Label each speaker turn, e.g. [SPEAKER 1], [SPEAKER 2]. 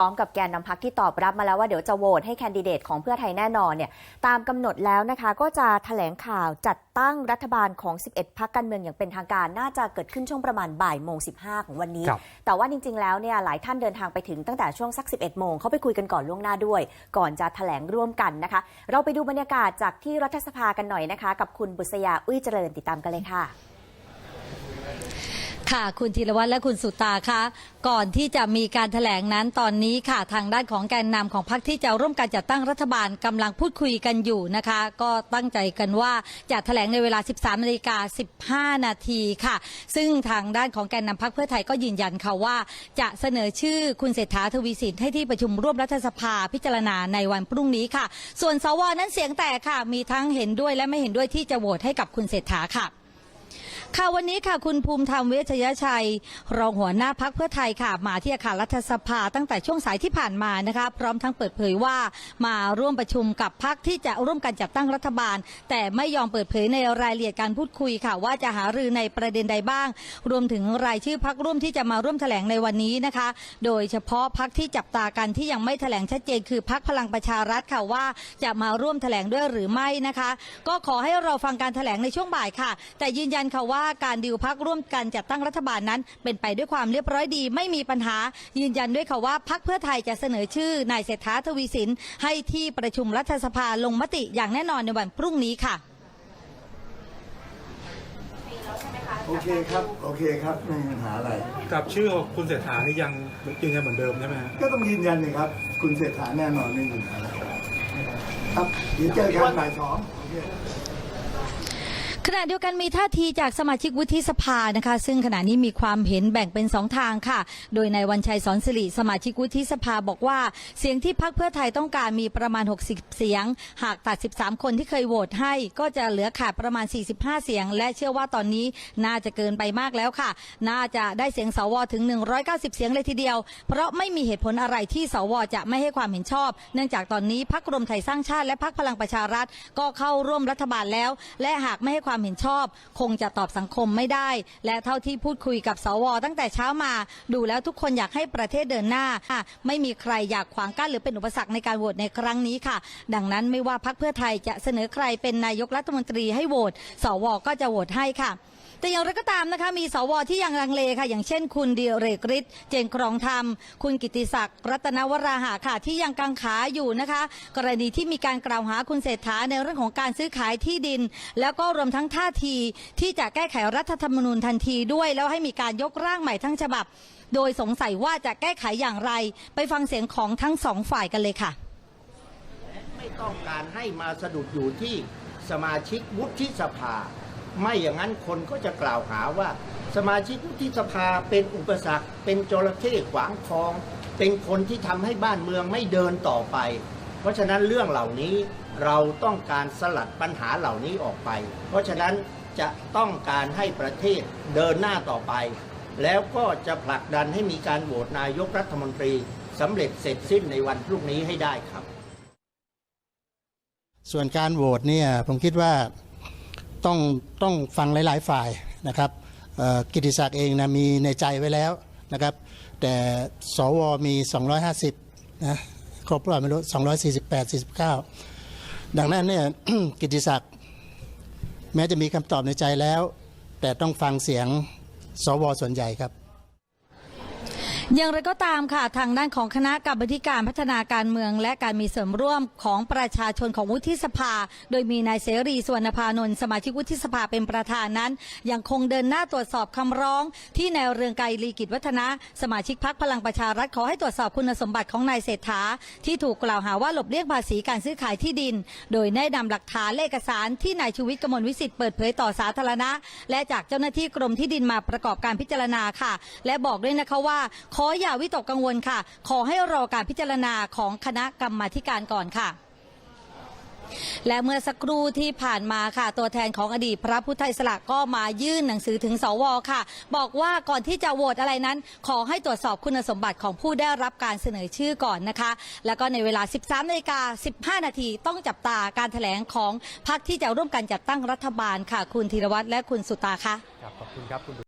[SPEAKER 1] พร้อมกับแกนนำพักที่ตอบรับมาแล้วว่าเดี๋ยวจะโหวตให้แคนดิเดตของเพื่อไทยแน่นอนเนี่ยตามกำหนดแล้วนะคะก็จะแถลงข่าวจัดตั้งรัฐบาลของ 11 พักการเมืองอย่างเป็นทางการ น่าจะเกิดขึ้นช่วงประมาณบ่ายโมง 15 ของวันนี้
[SPEAKER 2] ครับ
[SPEAKER 1] แต่ว่าจริง ๆ แล้วเนี่ยหลายท่านเดินทางไปถึงตั้งแต่ช่วงสัก 11 โมงเขาไปคุยกันก่อนล่วงหน้าด้วย ก่อนจะแถลงร่วมกันนะคะ เราไปดูบรรยากาศจากที่รัฐสภากันหน่อยนะคะ กับคุณบุษยาอุ้ยเจริญติดตามกันเลยค่ะ
[SPEAKER 3] ค่ะ คุณธีรวัตรและคุณสุตาคะก่อนที่จะมีการแถลงนั้นตอนนี้ค่ะ ทางด้านของแกนนำของพรรคที่จะร่วมกันจัดตั้งรัฐบาลกำลังพูดคุยกันอยู่นะคะ ก็ตั้งใจกันว่าจะแถลงในเวลา 13นาฬิกา15 นาทีค่ะ ซึ่งทางด้านของแกนนำพรรคเพื่อไทยก็ยืนยันค่ะว่า จะเสนอชื่อคุณเศรษฐาทวีสินให้ที่ประชุมร่วมรัฐสภาพิจารณาในวันพรุ่งนี้ค่ะ ส่วนสวนั้นเสียงแตกค่ะ มีทั้งเห็นด้วยและไม่เห็นด้วยที่จะโหวตให้กับคุณเศรษฐาค่ะ ค่ะวันนี้ค่ะคุณภูมิธรรมเวชยชัย รองหัวหน้าพักเพื่อไทยค่ะ มาที่อาคารรัฐสภาตั้งแต่ช่วงสายที่ผ่านมานะคะ พร้อมทั้งเปิดเผยว่ามาร่วมประชุมกับพักที่จะร่วมกันจัดตั้งรัฐบาล แต่ไม่ยอมเปิดเผยในรายละเอียดการพูดคุยค่ะ ว่าจะหารือในประเด็นใดบ้าง รวมถึงรายชื่อพักร่วมที่จะมาร่วมแถลงในวันนี้นะคะ โดยเฉพาะพักที่จับตากันที่ยังไม่แถลงชัดเจน คือพักพลังประชารัฐค่ะว่าจะมาร่วมแถลงด้วยหรือไม่นะคะ ก็ขอให้เราฟังการแถลงในช่วงบ่ายค่ะ แต่ยืนยันค่ะว่าการดิวพักร่วมกันจัดตั้งรัฐบาลนั้น เป็นไปด้วยความเรียบร้อยดีไม่มีปัญหา ยืนยันด้วยค่ะว่าพักเพื่อไทยจะเสนอชื่อนายเศรษฐาทวีสิน ให้ที่ประชุมรัฐสภาลงมติอย่างแน่นอนในวันพรุ่งนี้ค่ะ
[SPEAKER 4] โอเคครับ โอเคครับ ไม่มีปัญหาอะไร
[SPEAKER 2] กับชื่อของคุณเศรษฐานี่ยังยืนยันเหมือนเดิมใช่ไหมฮะ
[SPEAKER 4] ก็ต้องยืนยันเลยครับ คุณเศรษฐาแน่นอนไม่มีปัญหาอะไรครับเดี๋ยวเจอกันบ่ายสองโอเค
[SPEAKER 3] ขณะเดียวกันมีท่าทีจากสมาชิกวุฒิสภานะคะ ซึ่งขณะนี้มีความเห็นแบ่งเป็นสองทางค่ะ โดยนายวันชัยสอนสิริสมาชิกวุฒิสภาบอกว่า เสียงที่พักเพื่อไทยต้องการมีประมาณ 60 เสียง หากตัด 13 คนที่เคยโหวตให้ ก็จะเหลือขาดประมาณ 45 เสียง และเชื่อว่าตอนนี้น่าจะเกินไปมากแล้วค่ะ น่าจะได้เสียงสวถึง 190 เสียงเลยทีเดียว เพราะไม่มีเหตุผลอะไรที่สวจะไม่ให้ความเห็นชอบ เนื่องจากตอนนี้พักรวมไทยสร้างชาติและพักพลังประชารัฐก็เข้าร่วมรัฐบาลแล้ว และหากไม่ให้ความความเห็นชอบ คงจะตอบสังคมไม่ได้ และเท่าที่พูดคุยกับสว ตั้งแต่เช้ามา ดูแล้วทุกคนอยากให้ประเทศเดินหน้า ไม่มีใครอยากขวางกั้นหรือเป็นอุปสรรคในการโหวตในครั้งนี้ค่ะ ดังนั้นไม่ว่าพักเพื่อไทยจะเสนอใครเป็นนายกรัฐมนตรีให้โหวตสวก็จะโหวตให้ค่ะ แต่อย่างไรก็ตามนะคะมีสวที่ยังลังเลค่ะ อย่างเช่น คุณเดียเรกฤทธิ์เจนครองธรรม คุณกิติศักดิ์รัตนวราหะค่ะที่ยังกังขาอยู่นะคะ กรณีที่มีการกล่าวหาคุณเศรษฐาในเรื่องของการซื้อขายที่ดิน แล้วก็รวมทั้งท่าที ที่จะแก้ไขรัฐธรรมนูญทันทีด้วย แล้วให้มีการยกร่างใหม่ทั้งฉบับ โดยสงสัยว่าจะแก้ไขอย่างไร ไปฟังเสียงของทั้งสองฝ่ายกันเลยค่ะ
[SPEAKER 5] ไม่ต้องการให้มาสะดุดอยู่ที่สมาชิกวุฒิสภา ไม่อย่างนั้นคนก็จะกล่าวหาว่า สมาชิกวุฒิสภาเป็นอุปสรรค เป็นจระเข้ขวางคลอง เป็นคนที่ทำให้บ้านเมืองไม่เดินต่อไป เพราะฉะนั้นเรื่องเหล่านี้เราต้องการสลัดปัญหาเหล่านี้ออกไป เพราะฉะนั้นจะต้องการให้ประเทศเดินหน้าต่อไป แล้วก็จะผลักดันให้มีการโหวตนายกรัฐมนตรีสำเร็จเสร็จสิ้นในวันพรุ่งนี้ให้ได้ครับ
[SPEAKER 6] ส่วนการโหวตเนี่ยผมคิดว่า ต้องต้องฟังหลาย ๆ ฝ่ายนะครับกิติศักดิ์เองนะมีในใจไว้แล้วนะครับ แต่สวมี 250นะครบหรือเปล่าไม่รู้248 49 ดังนั้นเนี่ยกิติศักดิ์แม้จะมีคำตอบในใจแล้ว แต่ต้องฟังเสียงสวส่วนใหญ่ครับ
[SPEAKER 3] อย่างไรก็ตามค่ะทางด้านของคณะกรรมาธิการพัฒนาการเมือง และการมีส่วนร่วมของประชาชนของวุฒิสภา โดยมีนายเสรีสวรรณพานนท์สมาชิกวุฒิสภาเป็นประธานนั้น ยังคงเดินหน้าตรวจสอบคำร้อง ที่นายเรืองไกรลีกิจวัฒนะสมาชิกพักพลังประชารัฐขอให้ตรวจสอบคุณสมบัติของนายเศรษฐา ที่ถูกกล่าวหาว่าหลบเลี่ยงภาษีการซื้อขายที่ดิน โดยได้นำหลักฐานและเอกสารที่นายชูวิทย์กมลวิสิทธิ์เปิดเผยต่อสาธารณะ และจากเจ้าหน้าที่กรมที่ดินมาประกอบการพิจารณาค่ะ และบอกด้วยนะคะว่าขออย่าวิตกกังวลค่ะ ขอให้รอการพิจารณาของคณะกรรมาการก่อนค่ะและเมื่อสักครู่ที่ผ่านมาค่ะ ตัวแทนของอดีตพระพุทธอิสระก็มายื่นหนังสือถึงสวค่ะ บอกว่าก่อนที่จะโหวตอะไรนั้น ขอให้ตรวจสอบคุณสมบัติของผู้ได้รับการเสนอชื่อก่อนนะคะ แล้วก็ในเวลา 13นาฬิกา15 นาทีต้องจับตาการแถลงของพรรคที่จะร่วมกันจัดตั้งรัฐบาลค่ะ คุณธีรวัตรและคุณสุตาค่ะ
[SPEAKER 2] ขอบคุณครับคุณ